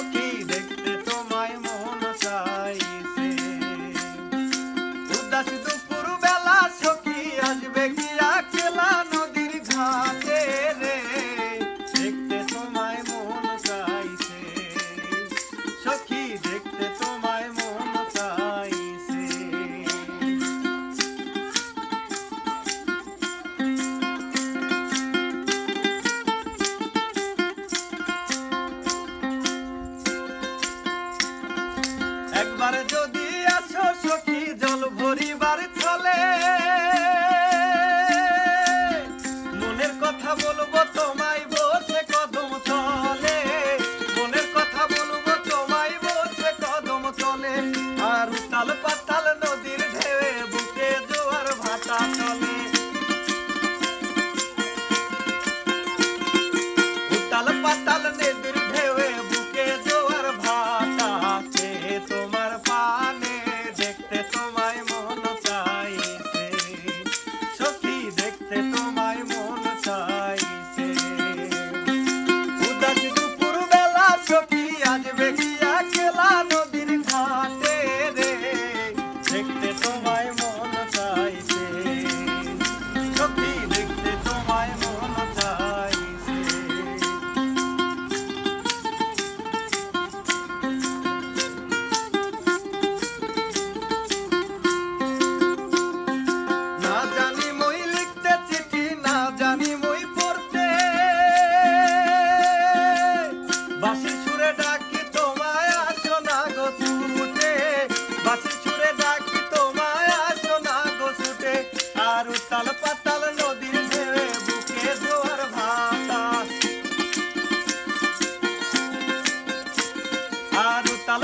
সখী দেখতে তোমায় মন চাইছে। উদাস মন ভরিবার চলে। মনের কথা বলব তোমায় বসে কদম চলে। মনের কথা বলব তোমায় বসে কদম চলে। আর তাল পাতাল নদীর ঢেউয়ে বুকে জোয়ার ভাটা চলে। বাসির সুরে ডাকি, তোমায় আসো না গো ছুটে। বাসির সুরে ডাকি, তোমায় আসো না গো ছুটে। আর উতাল পাতাল নদীর ঢেউয়ে বুকে জোয়ার ভাতা আর উতাল